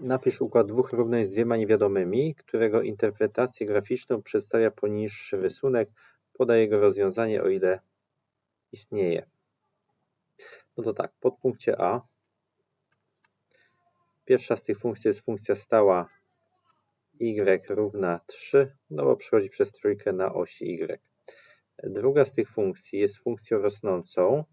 Napisz układ dwóch równań z dwiema niewiadomymi, którego interpretację graficzną przedstawia poniższy rysunek. Podaj jego rozwiązanie, o ile istnieje. No to tak, w podpunkcie A pierwsza z tych funkcji jest funkcja stała y równa 3, no bo przechodzi przez trójkę na osi y. Druga z tych funkcji jest funkcją rosnącą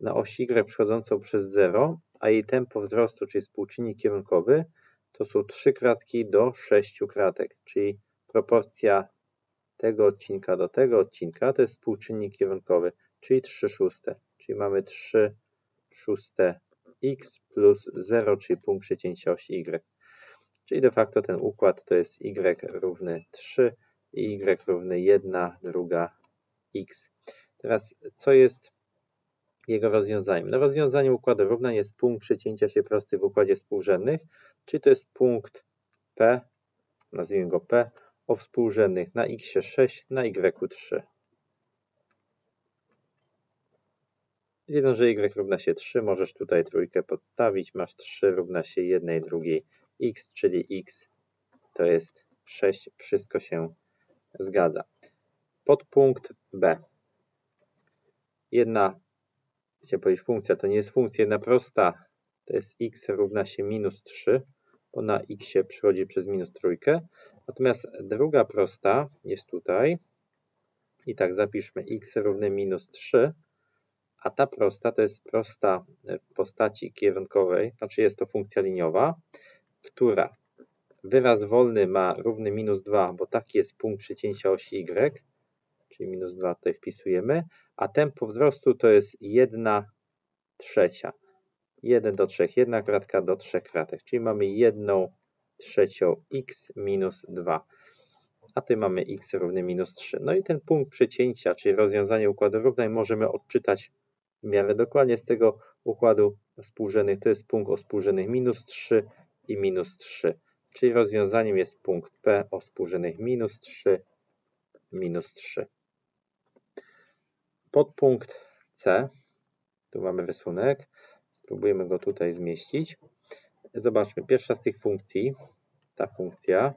na osi y przechodzącą przez 0, a jej tempo wzrostu, czyli współczynnik kierunkowy, to są 3 kratki do 6 kratek, czyli proporcja tego odcinka do tego odcinka to jest współczynnik kierunkowy, czyli 3 szóste. Czyli mamy 3 szóste x plus 0, czyli punkt przecięcia osi y. Czyli de facto ten układ to jest y równy 3 i y równy 1, druga x. Teraz co jest jego rozwiązaniem? No rozwiązaniem układu równań jest punkt przecięcia się prostych w układzie współrzędnych, czyli to jest punkt P, nazwijmy go P, o współrzędnych na x 6, na y 3. Wiedząc, że y równa się 3, możesz tutaj trójkę podstawić. Masz 3 równa się jednej drugiej x, czyli x to jest 6. Wszystko się zgadza. Podpunkt B. Jedna, chciałem powiedzieć funkcja, to nie jest funkcja, jedna prosta, to jest x równa się minus 3, bo na x przychodzi przez minus trójkę. Natomiast druga prosta jest tutaj. I tak zapiszmy x równe minus 3 a ta prosta to jest prosta w postaci kierunkowej, znaczy jest to funkcja liniowa, która wyraz wolny ma równy minus 2, bo taki jest punkt przecięcia osi y, czyli minus 2 tutaj wpisujemy, a tempo wzrostu to jest 1 trzecia. 1 do 3, jedna kratka do 3 kratek, czyli mamy 1 trzecią x minus 2 a tutaj mamy x równy minus 3. No i ten punkt przecięcia, czyli rozwiązanie układu równań możemy odczytać w miarę dokładnie z tego układu współrzędnych. To jest punkt o współrzędnych minus 3 i minus 3. Czyli rozwiązaniem jest punkt P o współrzędnych minus 3, minus 3. Podpunkt C. Tu mamy rysunek. Spróbujemy go tutaj zmieścić. Zobaczmy, pierwsza z tych funkcji, ta funkcja,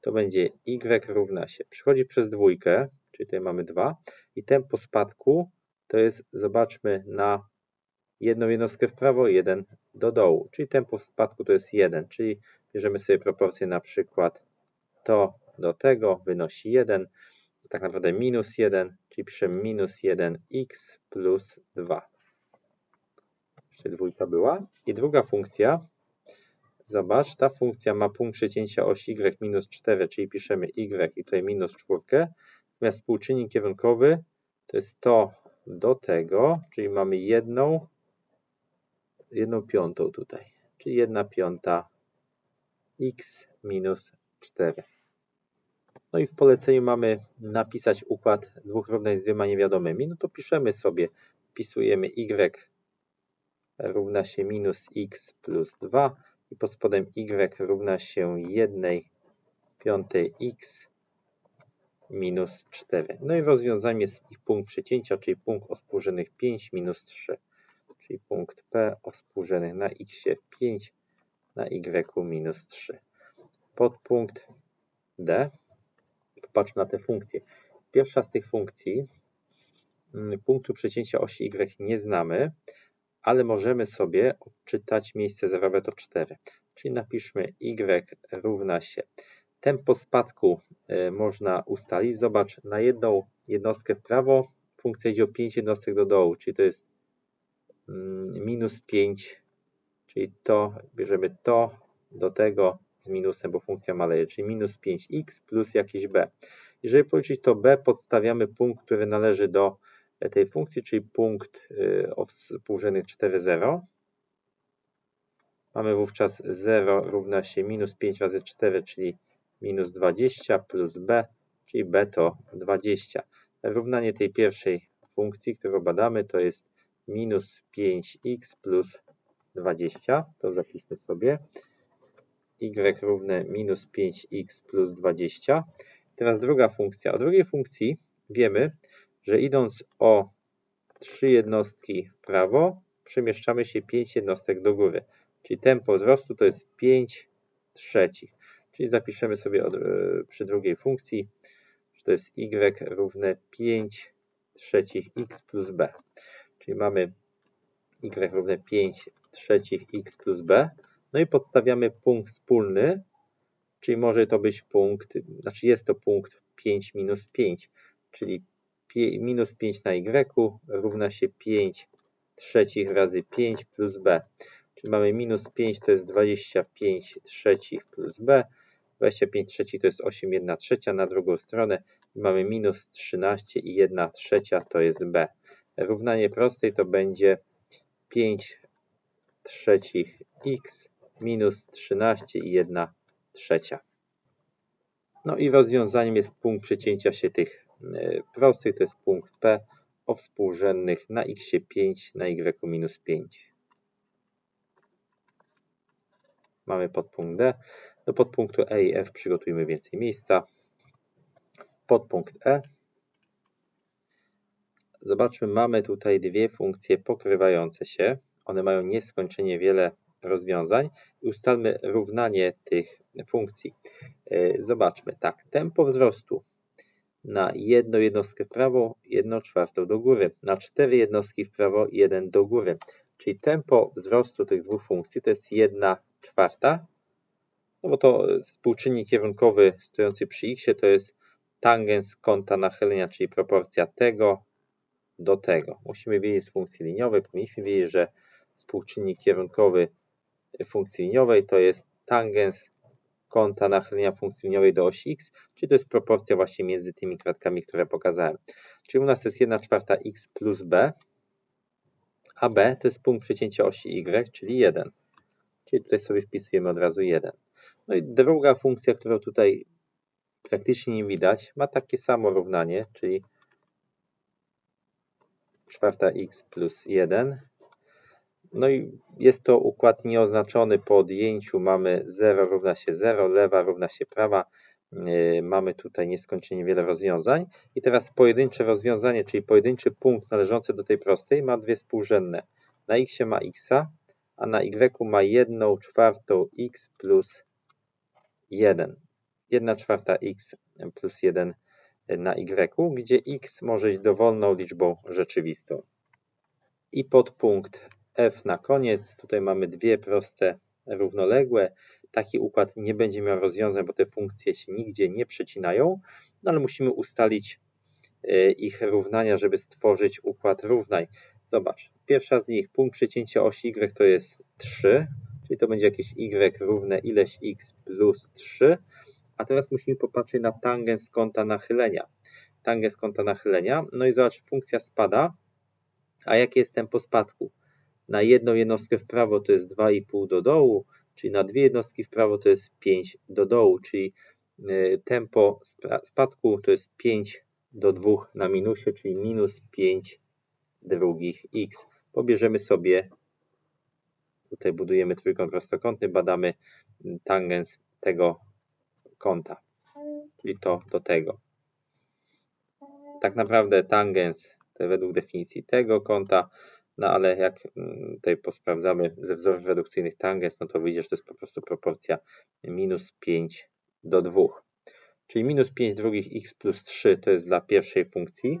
to będzie y równa się. Przychodzi przez dwójkę, czyli tutaj mamy 2 i tempo spadku to jest, zobaczmy, na jedną jednostkę w prawo, jeden do dołu, czyli tempo spadku to jest 1, czyli bierzemy sobie proporcję na przykład to do tego wynosi 1, tak naprawdę minus 1, czyli piszemy minus 1x plus 2. Jeszcze dwójka była. I druga funkcja, zobacz, ta funkcja ma punkt przecięcia osi y minus 4, czyli piszemy y i tutaj minus 4, natomiast współczynnik kierunkowy to jest to do tego, czyli mamy jedną, jedną piątą tutaj, czyli jedna piąta x minus 4. No i w poleceniu mamy napisać układ dwóch równań z dwiema niewiadomymi. No to piszemy sobie, wpisujemy y równa się minus x plus 2 i pod spodem y równa się 1 piątej x minus 4. No i rozwiązaniem jest ich punkt przecięcia, czyli punkt o współrzędnych 5 minus 3. Czyli punkt P o współrzędnych na x 5 na y minus 3. Podpunkt D. Popatrzmy na te funkcje. Pierwsza z tych funkcji mm, punktu przecięcia osi y nie znamy, ale możemy sobie odczytać miejsce zerowe to 4. Czyli napiszmy y równa się Tempo spadku e, można ustalić. Zobacz, na jedną jednostkę w prawo funkcja idzie o 5 jednostek do dołu, czyli to jest mm, minus 5, czyli to, bierzemy to do tego z minusem, bo funkcja maleje, czyli minus 5x plus jakieś b. Jeżeli policzyć to b, podstawiamy punkt, który należy do tej funkcji, czyli punkt e, o współrzędnych 4, 0. Mamy wówczas 0 równa się minus 5 razy 4, czyli minus 20 plus b, czyli b to 20. Równanie tej pierwszej funkcji, którą badamy, to jest minus 5x plus 20. To zapiszmy sobie. Y równe minus 5x plus 20. Teraz druga funkcja. O drugiej funkcji wiemy, że idąc o 3 jednostki w prawo, przemieszczamy się 5 jednostek do góry. Czyli tempo wzrostu to jest 5 trzecich. Czyli zapiszemy sobie od, e, przy drugiej funkcji, że to jest y równe 5 trzecich x plus b. Czyli mamy y równe 5 trzecich x plus b. No i podstawiamy punkt wspólny, czyli może to być punkt, znaczy jest to punkt 5 minus 5, czyli minus 5 na y równa się 5 trzecich razy 5 plus b. Czyli mamy minus 5 to jest 25 trzecich plus b. 25 trzecich to jest 8 1 trzecia na drugą stronę. Mamy minus 13 i 1 trzecia to jest b. Równanie prostej to będzie 5 trzecich x minus 13 i 1 trzecia. No i rozwiązaniem jest punkt przecięcia się tych e, prostych, to jest punkt P o współrzędnych na x 5 na y minus 5. Mamy podpunkt D. Do podpunktu E i F przygotujmy więcej miejsca. Podpunkt E. Zobaczmy, mamy tutaj dwie funkcje pokrywające się. One mają nieskończenie wiele rozwiązań i ustalmy równanie tych funkcji. E, zobaczmy, tak, tempo wzrostu na jedną jednostkę w prawo, jedną czwartą do góry, na cztery jednostki w prawo, jeden do góry. Czyli tempo wzrostu tych dwóch funkcji to jest jedna czwarta, no bo to współczynnik kierunkowy stojący przy x to jest tangens kąta nachylenia, czyli proporcja tego do tego. Musimy wiedzieć z funkcji liniowej, powinniśmy wiedzieć, że współczynnik kierunkowy funkcji liniowej to jest tangens kąta nachylenia funkcji liniowej do osi x, czyli to jest proporcja właśnie między tymi kratkami, które pokazałem. Czyli u nas jest 1 czwarta x plus b, a b to jest punkt przecięcia osi y, czyli 1. Czyli tutaj sobie wpisujemy od razu 1. No i druga funkcja, którą tutaj praktycznie nie widać, ma takie samo równanie, czyli czwarta x plus 1 no i jest to układ nieoznaczony po odjęciu. Mamy 0 równa się 0, lewa równa się prawa. Yy, mamy tutaj nieskończenie wiele rozwiązań. I teraz pojedyncze rozwiązanie, czyli pojedynczy punkt należący do tej prostej ma dwie współrzędne. Na x ma x, a na y ma 1 czwartą x plus 1. 1 czwarta x plus 1 na y, gdzie x może być dowolną liczbą rzeczywistą. I podpunkt f na koniec. Tutaj mamy dwie proste równoległe. Taki układ nie będzie miał rozwiązań, bo te funkcje się nigdzie nie przecinają, no ale musimy ustalić e, ich równania, żeby stworzyć układ równań. Zobacz, pierwsza z nich, punkt przecięcia osi y to jest 3, czyli to będzie jakieś y równe ileś x plus 3, a teraz musimy popatrzeć na tangens kąta nachylenia. Tangens kąta nachylenia, no i zobacz, funkcja spada, a jakie jest tempo spadku? Na jedną jednostkę w prawo to jest 2,5 do dołu, czyli na dwie jednostki w prawo to jest 5 do dołu, czyli e, tempo spadku to jest 5 do 2 na minusie, czyli minus 5 drugich x. Pobierzemy sobie, tutaj budujemy trójkąt prostokątny, badamy tangens tego kąta, czyli to do tego. Tak naprawdę tangens według definicji tego kąta no ale jak mm, tutaj posprawdzamy ze wzorów redukcyjnych tangens, no to wyjdzie, że to jest po prostu proporcja minus 5 do 2. Czyli minus 5 drugich x plus 3 to jest dla pierwszej funkcji,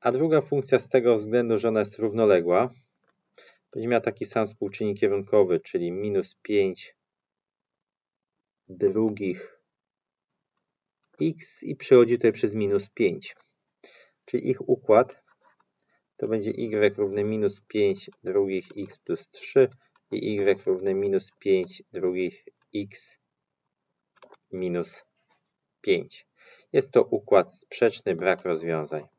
a druga funkcja z tego względu, że ona jest równoległa, będzie miała taki sam współczynnik kierunkowy, czyli minus 5 drugich x i przechodzi tutaj przez minus 5. Czyli ich układ to będzie y równe minus 5 drugich x plus 3 i y równe minus 5 drugich x minus 5. Jest to układ sprzeczny, brak rozwiązań.